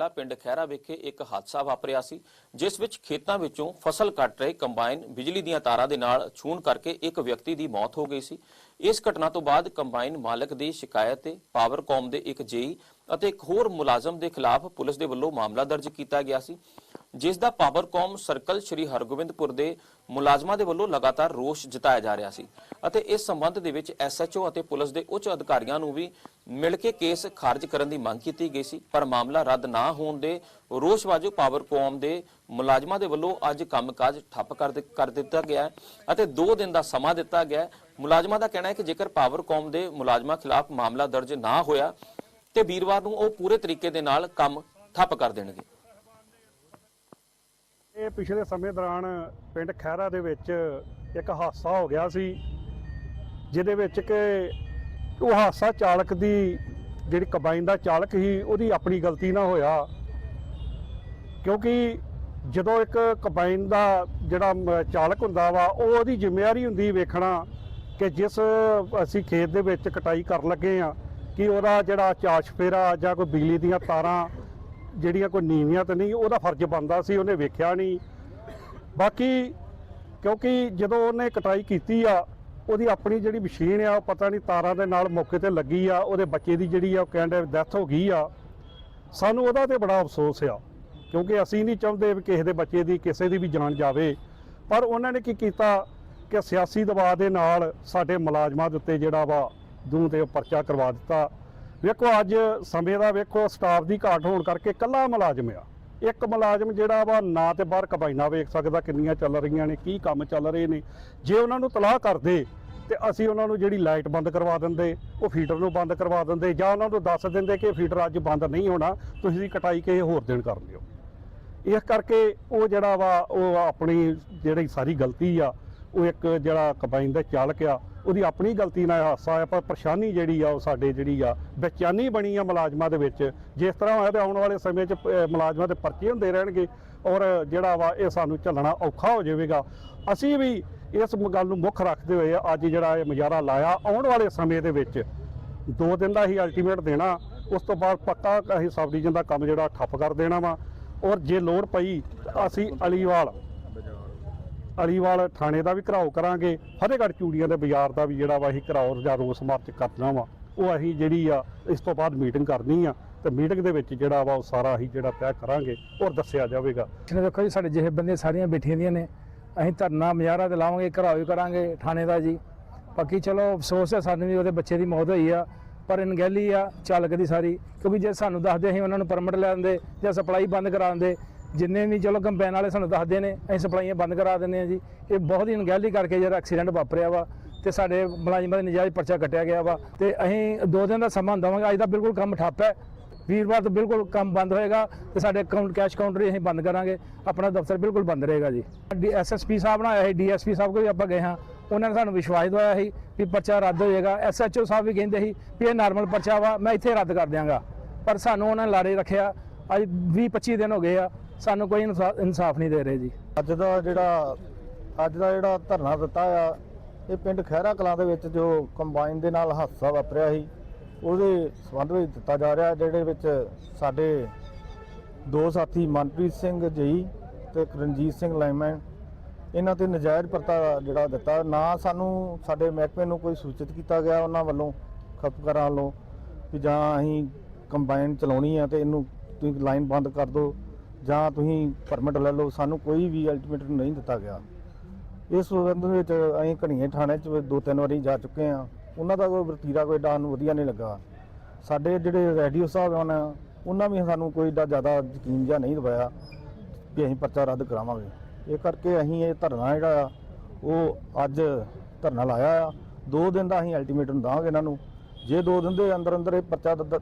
ਮਾਮਲਾ ਪਿੰਡ ਖਹਿਰਾ ਵਿਖੇ ਇੱਕ ਹਾਦਸਾ ਵਾਪਰਿਆ ਸੀ, ਜਿਸ ਵਿੱਚ ਖੇਤਾਂ ਵਿੱਚੋਂ ਫਸਲ ਕੱਟ ਰਹੇ ਕੰਬਾਈਨ ਬਿਜਲੀ ਦੀਆਂ ਤਾਰਾਂ ਦੇ ਨਾਲ ਛੂਣ ਕਰਕੇ ਇੱਕ ਵਿਅਕਤੀ ਦੀ ਮੌਤ ਹੋ ਗਈ ਸੀ। ਇਸ ਘਟਨਾ ਤੋਂ ਬਾਅਦ ਕੰਬਾਈਨ ਮਾਲਕ ਦੀ ਸ਼ਿਕਾਇਤ ਤੇ ਪਾਵਰਕੌਮ ਦੇ ਇੱਕ ਜੇਈ ਅਤੇ ਇੱਕ ਹੋਰ ਮੁਲਾਜ਼ਮ ਦੇ ਖਿਲਾਫ ਪੁਲਿਸ ਦੇ ਵੱਲੋਂ ਮਾਮਲਾ ਦਰਜ ਕੀਤਾ ਗਿਆ ਸੀ, ਜਿਸ ਦਾ ਪਾਵਰਕੌਮ ਸਰਕਲ ਸ਼੍ਰੀ ਹਰਗੋਬਿੰਦਪੁਰ ਦੇ ਮੁਲਾਜ਼ਮਾਂ ਦੇ ਵੱਲੋਂ ਲਗਾਤਾਰ ਰੋਸ ਜਤਾਇਆ ਜਾ ਰਿਹਾ ਸੀ ਅਤੇ ਇਸ ਸੰਬੰਧ ਦੇ ਵਿੱਚ ਐਸਐਚਓ ਅਤੇ ਪੁਲਿਸ ਦੇ ਉੱਚ ਅਧਿਕਾਰੀਆਂ ਨੂੰ ਵੀ ਮਿਲ ਕੇ ਕੇਸ ਖਾਰਜ ਕਰਨ ਦੀ ਮੰਗ ਕੀਤੀ ਗਈ ਸੀ, ਪਰ ਮਾਮਲਾ ਰੱਦ ਨਾ ਹੋਣ ਦੇ ਰੋਸ ਵਜੋਂ ਪਾਵਰਕੌਮ ਦੇ ਮੁਲਾਜ਼ਮਾਂ ਦੇ ਵੱਲੋਂ ਅੱਜ ਕੰਮਕਾਜ ਠੱਪ ਕਰ ਦਿੱਤਾ ਗਿਆ ਹੈ ਅਤੇ 2 ਦਿਨ ਦਾ ਸਮਾਂ ਦਿੱਤਾ ਗਿਆ ਹੈ। ਮੁਲਾਜ਼ਮਾਂ ਦਾ ਕਹਿਣਾ ਹੈ ਕਿ ਜੇਕਰ ਪਾਵਰਕੌਮ ਦੇ ਮੁਲਾਜ਼ਮਾਂ ਖਿਲਾਫ ਮਾਮਲਾ ਦਰਜ ਨਾ ਹੋਇਆ ਤੇ ਵੀਰਵਾਰ ਨੂੰ ਉਹ ਪੂਰੇ ਤਰੀਕੇ ਦੇ ਨਾਲ ਕੰਮ ਠੱਪ ਕਰ ਦੇਣਗੇ। ਇਹ ਪਿਛਲੇ ਸਮੇਂ ਦੌਰਾਨ ਪਿੰਡ ਖੈਰਾ ਦੇ ਵਿੱਚ ਇੱਕ ਹਾਦਸਾ ਹੋ ਗਿਆ ਸੀ, ਜਿਹਦੇ ਵਿੱਚ ਕਿ ਉਹ ਹਾਦਸਾ ਚਾਲਕ ਦੀ ਜਿਹੜੀ ਕੰਬਾਈਨ ਦਾ ਚਾਲਕ ਸੀ, ਉਹਦੀ ਆਪਣੀ ਗਲਤੀ ਨਾਲ ਹੋਇਆ। ਕਿਉਂਕਿ ਜਦੋਂ ਇੱਕ ਕੰਬਾਈਨ ਦਾ ਜਿਹੜਾ ਚਾਲਕ ਹੁੰਦਾ ਵਾ, ਉਹ ਉਹਦੀ ਜ਼ਿੰਮੇਵਾਰੀ ਹੁੰਦੀ ਵੇਖਣਾ ਕਿ ਜਿਸ ਅਸੀਂ ਖੇਤ ਦੇ ਵਿੱਚ ਕਟਾਈ ਕਰਨ ਲੱਗੇ ਆ ਕਿ ਉਹਦਾ ਜਿਹੜਾ ਚਾਸ਼ਫੇਰਾ ਜਾਂ ਕੋਈ ਬਿਜਲੀ ਦੀਆਂ ਤਾਰਾਂ ਜਿਹੜੀਆਂ ਕੋਈ ਨੀਵੀਆਂ ਤਾਂ ਨਹੀਂ, ਉਹਦਾ ਫਰਜ਼ ਬਣਦਾ ਸੀ, ਉਹਨੇ ਵੇਖਿਆ ਨਹੀਂ। ਬਾਕੀ ਕਿਉਂਕਿ ਜਦੋਂ ਉਹਨੇ ਕਟਾਈ ਕੀਤੀ ਆ ਉਹਦੀ ਆਪਣੀ ਜਿਹੜੀ ਮਸ਼ੀਨ ਆ, ਉਹ ਪਤਾ ਨਹੀਂ ਤਾਰਾਂ ਦੇ ਨਾਲ ਮੌਕੇ ਤੇ ਲੱਗੀ ਆ, ਉਹਦੇ ਬੱਚੇ ਦੀ ਜਿਹੜੀ ਆ, ਉਹ ਕਹਿੰਦੇ ਡੈਥ ਹੋ ਗਈ ਆ। ਸਾਨੂੰ ਉਹਦਾ ਤੇ ਬੜਾ ਅਫਸੋਸ ਆ, ਕਿਉਂਕਿ ਅਸੀਂ ਨਹੀਂ ਚਾਹੁੰਦੇ ਵੀ ਕਿਸੇ ਦੇ ਬੱਚੇ ਦੀ, ਕਿਸੇ ਦੀ ਵੀ ਜਾਨ ਜਾਵੇ। ਪਰ ਉਹਨਾਂ ਨੇ ਕੀ ਕੀਤਾ ਕਿ ਸਿਆਸੀ ਦਬਾਅ ਦੇ ਨਾਲ ਸਾਡੇ ਮੁਲਾਜ਼ਮਾਂ ਦੇ ਉੱਤੇ ਜਿਹੜਾ ਵਾ ਦੂੰ ਤੇ ਪਰਚਾ ਕਰਵਾ ਦਿੱਤਾ। ਵੇਖੋ, ਅੱਜ ਸਮੇਂ ਦਾ ਵੇਖੋ ਸਟਾਫ ਦੀ ਘਾਟ ਹੋਣ ਕਰਕੇ ਕੱਲਾ ਮੁਲਾਜ਼ਮ ਆ। ਇੱਕ ਮੁਲਾਜ਼ਮ ਜਿਹੜਾ ਵਾ, ਨਾ ਤੇ ਬਾਹਰ ਕਬਾਈਨਾ ਵੇਖ ਸਕਦਾ ਕਿੰਨੀਆਂ ਚੱਲ ਰਹੀਆਂ ਨੇ, ਕੀ ਕੰਮ ਚੱਲ ਰਹੇ ਨੇ। ਜੇ ਉਹਨਾਂ ਨੂੰ ਤਲਾਹ ਕਰਦੇ ਤੇ ਅਸੀਂ ਉਹਨਾਂ ਨੂੰ ਜਿਹੜੀ ਲਾਈਟ ਬੰਦ ਕਰਵਾ ਦਿੰਦੇ, ਉਹ ਫੀਡਰ ਨੂੰ ਬੰਦ ਕਰਵਾ ਦਿੰਦੇ ਜਾਂ ਉਹਨਾਂ ਨੂੰ ਦੱਸ ਦਿੰਦੇ ਕਿ ਫੀਡਰ ਅੱਜ ਬੰਦ ਨਹੀਂ ਹੋਣਾ, ਤੁਸੀਂ ਕਟਾਈ ਕਿਸੇ ਹੋਰ ਦਿਨ ਕਰ ਲਿਓ। ਇਸ ਕਰਕੇ ਉਹ ਜਿਹੜਾ ਵਾ, ਉਹ ਆਪਣੀ ਜਿਹੜੀ ਸਾਰੀ ਗਲਤੀ ਆ ਉਹ ਇੱਕ ਜਿਹੜਾ ਕੰਬਾਈਨ ਦਾ ਚਾਲਕ ਆ ਉਹਦੀ ਆਪਣੀ ਗਲਤੀ ਨਾਲ ਹਾਦਸਾ ਆ ਪਰ ਪਰੇਸ਼ਾਨੀ ਜਿਹੜੀ ਆ ਉਹ ਸਾਡੇ ਜਿਹੜੀ ਆ ਬੇਚੈਨੀ ਬਣੀ ਆ ਮੁਲਾਜ਼ਮਾਂ ਦੇ ਵਿੱਚ। ਜਿਸ ਤਰ੍ਹਾਂ ਹੋਇਆ ਤੇ ਆਉਣ ਵਾਲੇ ਸਮੇਂ 'ਚ ਅਹ, ਮੁਲਾਜ਼ਮਾਂ ਦੇ ਪਰਚੇ ਹੁੰਦੇ ਰਹਿਣਗੇ ਔਰ ਜਿਹੜਾ ਵਾ ਇਹ ਸਾਨੂੰ ਝੱਲਣਾ ਔਖਾ ਹੋ ਜਾਵੇਗਾ। ਅਸੀਂ ਵੀ ਇਸ ਗੱਲ ਨੂੰ ਮੁੱਖ ਰੱਖਦੇ ਹੋਏ ਅੱਜ ਜਿਹੜਾ ਇਹ ਮੁਜ਼ਾਹਰਾ ਲਾਇਆ ਆਉਣ ਵਾਲੇ ਸਮੇਂ ਦੇ ਵਿੱਚ ਦੋ ਦਿਨ ਦਾ ਹੀ ਅਲਟੀਮੇਟ ਦੇਣਾ ਉਸ ਤੋਂ ਬਾਅਦ ਪੱਕਾ ਅਸੀਂ ਸਬ ਡਿਵੀਜ਼ਨ ਦਾ ਕੰਮ ਜਿਹੜਾ ਠੱਪ ਕਰ ਦੇਣਾ ਵਾ। ਔਰ ਜੇ ਲੋੜ ਪਈ ਅਸੀਂ ਅਲੀਵਾਲ ਅਲੀਵਾਲ ਥਾਣੇ ਦਾ ਵੀ ਘਰਾਓ ਕਰਾਂਗੇ। ਫਤਿਹਗੜ੍ਹ ਚੂੜੀਆਂ ਦੇ ਬਾਜ਼ਾਰ ਦਾ ਵੀ ਜਿਹੜਾ ਵਾ ਅਸੀਂ ਘਰਾਓ ਜਾਂ ਰੋਸ ਮਾਰਚ ਕਰਨਾ ਵਾ, ਉਹ ਅਸੀਂ ਜਿਹੜੀ ਆ, ਇਸ ਤੋਂ ਬਾਅਦ ਮੀਟਿੰਗ ਕਰਨੀ ਆ ਤੇ ਮੀਟਿੰਗ ਦੇ ਵਿੱਚ ਜਿਹੜਾ ਵਾ ਉਹ ਸਾਰਾ ਅਸੀਂ ਜਿਹੜਾ ਤੈਅ ਕਰਾਂਗੇ ਔਰ ਦੱਸਿਆ ਜਾਵੇਗਾ। ਨੇ ਦੇਖੋ ਜੀ, ਸਾਡੇ ਜਿਹੇ ਬੰਦੇ ਸਾਰੀਆਂ ਬੈਠੀਆਂ ਦੀਆਂ ਨੇ। ਅਸੀਂ ਧਰਨਾ ਮੁਜ਼ਾਹਰਾ ਤੇ ਲਾਵਾਂਗੇ, ਘਰਾਓ ਵੀ ਕਰਾਂਗੇ ਥਾਣੇ ਦਾ ਜੀ। ਬਾਕੀ ਚਲੋ, ਅਫਸੋਸ ਹੈ ਸਾਨੂੰ ਵੀ ਉਹਦੇ ਬੱਚੇ ਦੀ ਮੌਤ ਹੋਈ ਆ, ਪਰ ਅਣਗਹਿਲੀ ਆ, ਚਾਲਕ ਦੀ ਸਾਰੀ। ਕਿਉਂਕਿ ਜੇ ਸਾਨੂੰ ਦੱਸਦੇ ਅਸੀਂ ਉਹਨਾਂ ਨੂੰ ਪਰਮਿਟ ਲੈ ਦਿੰਦੇ ਜਾਂ ਸਪਲਾਈ ਬੰਦ ਕਰਾ ਦਿੰਦੇ ਜਿੰਨੇ ਵੀ ਚਲੋ ਕੰਪੈਨ ਵਾਲੇ ਸਾਨੂੰ ਦੱਸਦੇ ਨੇ, ਅਸੀਂ ਸਪਲਾਈਆਂ ਬੰਦ ਕਰਾ ਦਿੰਦੇ ਆ ਜੀ। ਇਹ ਬਹੁਤ ਹੀ ਅਣਗਹਿਲੀ ਕਰਕੇ ਜਿਹੜਾ ਐਕਸੀਡੈਂਟ ਵਾਪਰਿਆ ਵਾ ਤੇ ਸਾਡੇ ਮੁਲਾਜ਼ਮਾਂ ਦੇ ਨਜਾਇਜ਼ ਪਰਚਾ ਕੱਟਿਆ ਗਿਆ ਵਾ ਤੇ ਅਸੀਂ ਦੋ ਦਿਨ ਦਾ ਸਮਾਂ ਦਵਾਂਗੇ। ਅੱਜ ਦਾ ਬਿਲਕੁਲ ਕੰਮ ਠੱਪ ਹੈ। ਵੀਰਵਾਰ ਤੋਂ ਬਿਲਕੁਲ ਕੰਮ ਬੰਦ ਹੋਏਗਾ ਤੇ ਸਾਡੇ ਅਕਾਊਂਟ ਕੈਸ਼ ਕਾਊਂਟਰ ਹੀ ਅਸੀਂ ਬੰਦ ਕਰਾਂਗੇ। ਆਪਣਾ ਦਫ਼ਤਰ ਬਿਲਕੁਲ ਬੰਦ ਰਹੇਗਾ ਜੀ। ਐਸਐਸਪੀ ਸਾਹਿਬ ਨਾਲ ਆਇਆ ਸੀ ਡੀਐਸਪੀ ਸਾਹਿਬ ਕੋਲ ਵੀ ਆਪਾਂ ਗਏ ਹਾਂ। ਉਹਨਾਂ ਨੇ ਸਾਨੂੰ ਵਿਸ਼ਵਾਸ ਦਵਾਇਆ ਸੀ ਵੀ ਪਰਚਾ ਰੱਦ ਹੋ ਜਾਏਗਾ ਐਸਐਚਓ ਸਾਹਿਬ ਵੀ ਕਹਿੰਦੇ ਸੀ ਵੀ ਇਹ ਨਾਰਮਲ ਪਰਚਾ ਵਾ, ਮੈਂ ਇੱਥੇ ਰੱਦ ਕਰ ਦਿਆਂਗਾ। ਪਰ ਸਾਨੂੰ ਉਹਨਾਂ ਨੇ ਲਾਰੇ ਰੱਖਿਆ। ਅੱਜ 20 25 ਦਿਨ ਹੋ ਗਏ ਆ। ਸਾਨੂੰ ਕੋਈ ਇਨਸਾ- ਇਨਸਾਫ ਨਹੀਂ ਦੇ ਰਹੇ ਜੀ। ਅੱਜ ਦਾ ਜਿਹੜਾ, ਅੱਜ ਦਾ ਜਿਹੜਾ ਧਰਨਾ ਦਿੱਤਾ ਆ, ਇਹ ਪਿੰਡ ਖਹਿਰਾ ਕਲਾਂ ਦੇ ਵਿੱਚ ਜੋ ਕੰਬਾਈਨ ਦੇ ਨਾਲ ਹਾਦਸਾ ਵਾਪਰਿਆ ਸੀ, ਉਹਦੇ ਸੰਬੰਧ ਵਿੱਚ ਦਿੱਤਾ ਜਾ ਰਿਹਾ, ਜਿਹੜੇ ਵਿੱਚ ਸਾਡੇ ਦੋ ਸਾਥੀ ਮਨਪ੍ਰੀਤ ਸਿੰਘ ਜਈ ਤੇ ਰਣਜੀਤ ਸਿੰਘ ਲਾਈਮੈਨ, ਇਹਨਾਂ ਤੇ ਨਜਾਇਜ਼ ਪਰਤਾ ਜਿਹੜਾ ਦਿੱਤਾ। ਨਾ ਸਾਨੂੰ ਸਾਡੇ ਮਹਿਕਮੇ ਨੂੰ ਕੋਈ ਸੂਚਿਤ ਕੀਤਾ ਗਿਆ ਉਹਨਾਂ ਵੱਲੋਂ, ਖਪਤਕਾਰਾਂ ਵੱਲੋਂ ਕਿ ਜਾਂ ਅਸੀਂ ਕੰਬਾਈਨ ਚਲਾਉਣੀ ਆ ਤੇ ਇਹਨੂੰ ਤੁਸੀਂ ਲਾਈਨ ਬੰਦ ਕਰ ਦਿਓ। ਜਾਂ ਤੁਸੀਂ ਪਰਮਿਟ ਲੈ ਲਓ, ਸਾਨੂੰ ਕੋਈ ਵੀ ਅਲਟੀਮੇਟ ਨਹੀਂ ਦਿੱਤਾ ਗਿਆ। ਇਸ ਸੰਬੰਧ ਵਿੱਚ ਅਸੀਂ ਘਣੀਏ ਥਾਣੇ 'ਚ ਦੋ ਤਿੰਨ ਵਾਰੀ ਜਾ ਚੁੱਕੇ ਆ ਉਹਨਾਂ ਦਾ ਕੋਈ ਵਰਤੀਰਾ ਕੋਈ ਡਾਨ ਵਧੀਆ ਨਹੀਂ ਲੱਗਾ। ਸਾਡੇ ਜਿਹੜੇ ਰੈਡੀਓ ਸਾਹਿਬ ਹਨ, ਉਹਨਾਂ ਵੀ ਸਾਨੂੰ ਕੋਈ ਏਡਾ ਜ਼ਿਆਦਾ ਯਕੀਨ ਜਾਂ ਨਹੀਂ ਦਵਾਇਆ ਵੀ ਅਸੀਂ ਪਰਚਾ ਰੱਦ ਕਰਾਵਾਂਗੇ। ਇਹ ਕਰਕੇ ਅਸੀਂ ਇਹ ਧਰਨਾ ਜਿਹੜਾ ਆ, ਉਹ ਅੱਜ ਧਰਨਾ ਲਾਇਆ ਆ। ਦੋ ਦਿਨ ਦਾ ਅਸੀਂ ਅਲਟੀਮੇਟਮ ਦਾਂਗੇ ਇਹਨਾਂ ਨੂੰ। ਜੇ ਦੋ ਦਿਨ ਦੇ ਅੰਦਰ ਅੰਦਰ ਇਹ ਪਰਚਾ ਰੱਦ